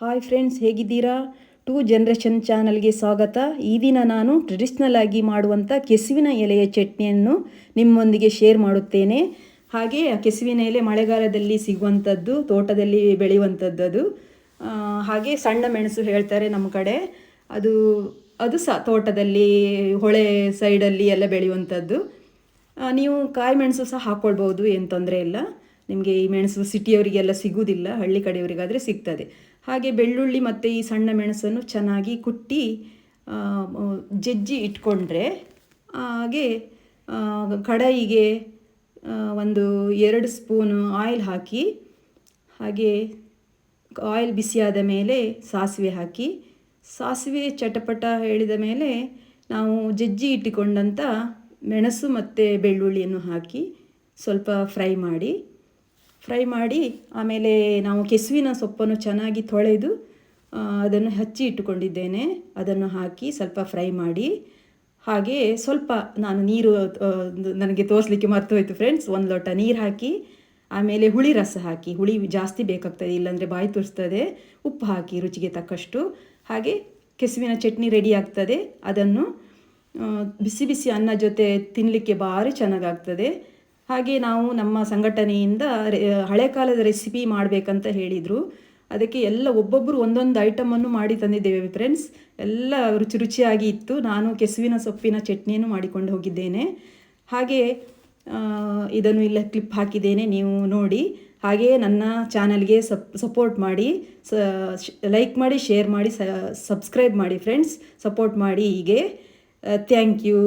Hi friends ಹೇಗಿದ್ದೀರಾ? Two generation ಚಾನಲ್ಗೆ ಸ್ವಾಗತ. ಈ ದಿನ ನಾನು ಟ್ರೆಡಿಷ್ನಲ್ ಆಗಿ ಮಾಡುವಂಥ ಕೆಸುವಿನ ಎಲೆಯ ಚಟ್ನಿಯನ್ನು ನಿಮ್ಮೊಂದಿಗೆ ಶೇರ್ ಮಾಡುತ್ತೇನೆ. ಹಾಗೆ ಕೆಸುವಿನ ಎಲೆ ಮಳೆಗಾಲದಲ್ಲಿ ಸಿಗುವಂಥದ್ದು ತೋಟದಲ್ಲಿ ಬೆಳೆಯುವಂಥದ್ದು ಅದು. ಹಾಗೆ ಸಣ್ಣ ಮೆಣಸು ಹೇಳ್ತಾರೆ ನಮ್ಮ ಕಡೆ. ಅದು ಅದು ಸಹ ತೋಟದಲ್ಲಿ, ಹೊಳೆ ಸೈಡಲ್ಲಿ ಎಲ್ಲ ಬೆಳೆಯುವಂಥದ್ದು ನೀವು ಕಾಯಿ ಮೆಣಸು ಸಹ ಹಾಕ್ಕೊಳ್ಬೋದು ಏನು ತೊಂದರೆ ಇಲ್ಲ. ನಿಮಗೆ ಈ ಮೆಣಸು ಸಿಟಿಯವರಿಗೆಲ್ಲ ಸಿಗುವುದಿಲ್ಲ ಹಳ್ಳಿ ಕಡೆಯವರಿಗಾದರೆ ಸಿಗ್ತದೆ. ಹಾಗೆ ಬೆಳ್ಳುಳ್ಳಿ ಮತ್ತು ಈ ಸಣ್ಣ ಮೆಣಸನ್ನು ಚೆನ್ನಾಗಿ ಕುಟ್ಟಿ ಜಜ್ಜಿ ಇಟ್ಕೊಂಡ್ರೆ ಹಾಗೆ ಕಡಾಯಿಗೆ ಒಂದು ಎರಡು ಸ್ಪೂನು ಆಯಿಲ್ ಹಾಕಿ, ಹಾಗೆ ಆಯಿಲ್ ಬಿಸಿಯಾದ ಮೇಲೆ ಸಾಸಿವೆ ಹಾಕಿ, ಸಾಸಿವೆ ಚಟಪಟ ಹೇಳಿದ ಮೇಲೆ ನಾವು ಜಜ್ಜಿ ಇಟ್ಟುಕೊಂಡಂಥ ಮೆಣಸು ಮತ್ತು ಬೆಳ್ಳುಳ್ಳಿಯನ್ನು ಹಾಕಿ ಸ್ವಲ್ಪ ಫ್ರೈ ಮಾಡಿ ಫ್ರೈ ಮಾಡಿ, ಆಮೇಲೆ ನಾವು ಕೆಸುವಿನ ಸೊಪ್ಪನ್ನು ಚೆನ್ನಾಗಿ ತೊಳೆದು ಅದನ್ನು ಹಚ್ಚಿ ಇಟ್ಟುಕೊಂಡಿದ್ದೇನೆ. ಅದನ್ನು ಹಾಕಿ ಸ್ವಲ್ಪ ಫ್ರೈ ಮಾಡಿ. ಹಾಗೆ ಸ್ವಲ್ಪ ನಾನು ನೀರು ನನಗೆ ತೋರಿಸ್ಲಿಕ್ಕೆ ಹೋಯಿತು ಫ್ರೆಂಡ್ಸ್. ಒಂದು ಲೋಟ ನೀರು ಹಾಕಿ, ಆಮೇಲೆ ಹುಳಿ ರಸ ಹಾಕಿ. ಹುಳಿ ಜಾಸ್ತಿ ಬೇಕಾಗ್ತದೆ, ಇಲ್ಲಾಂದರೆ ಬಾಯಿ ತುರಿಸ್ತದೆ. ಉಪ್ಪು ಹಾಕಿ ರುಚಿಗೆ ತಕ್ಕಷ್ಟು. ಹಾಗೆ ಕೆಸುವಿನ ಚಟ್ನಿ ರೆಡಿ ಆಗ್ತದೆ. ಅದನ್ನು ಬಿಸಿ ಬಿಸಿ ಅನ್ನ ಜೊತೆ ತಿನ್ನಲಿಕ್ಕೆ ಭಾರಿ ಚೆನ್ನಾಗಾಗ್ತದೆ. ಹಾಗೆ ನಾವು ನಮ್ಮ ಸಂಘಟನೆಯಿಂದ ಹಳೆ ಕಾಲದ ರೆಸಿಪಿ ಮಾಡಬೇಕಂತ ಹೇಳಿದರು. ಅದಕ್ಕೆ ಎಲ್ಲ ಒಬ್ಬೊಬ್ಬರು ಒಂದೊಂದು ಐಟಮನ್ನು ಮಾಡಿ ತಂದಿದ್ದೇವೆ ಫ್ರೆಂಡ್ಸ್ ಎಲ್ಲ ರುಚಿ ರುಚಿಯಾಗಿ ಇತ್ತು. ನಾನು ಕೆಸುವಿನ ಸೊಪ್ಪಿನ ಚಟ್ನಿಯನ್ನು ಮಾಡಿಕೊಂಡು ಹೋಗಿದ್ದೇನೆ. ಹಾಗೆ ಇದನ್ನು ಇಲ್ಲ ಕ್ಲಿಪ್ ಹಾಕಿದ್ದೇನೆ ನೀವು ನೋಡಿ. ಹಾಗೆಯೇ ನನ್ನ ಚಾನಲ್ಗೆ ಸಪ್ ಸಪೋರ್ಟ್ ಮಾಡಿ, ಸ ಲೈಕ್ ಮಾಡಿ ಶೇರ್ ಮಾಡಿ ಸಬ್ಸ್ಕ್ರೈಬ್ ಮಾಡಿ ಫ್ರೆಂಡ್ಸ್ ಸಪೋರ್ಟ್ ಮಾಡಿ ಹೀಗೆ. Thank you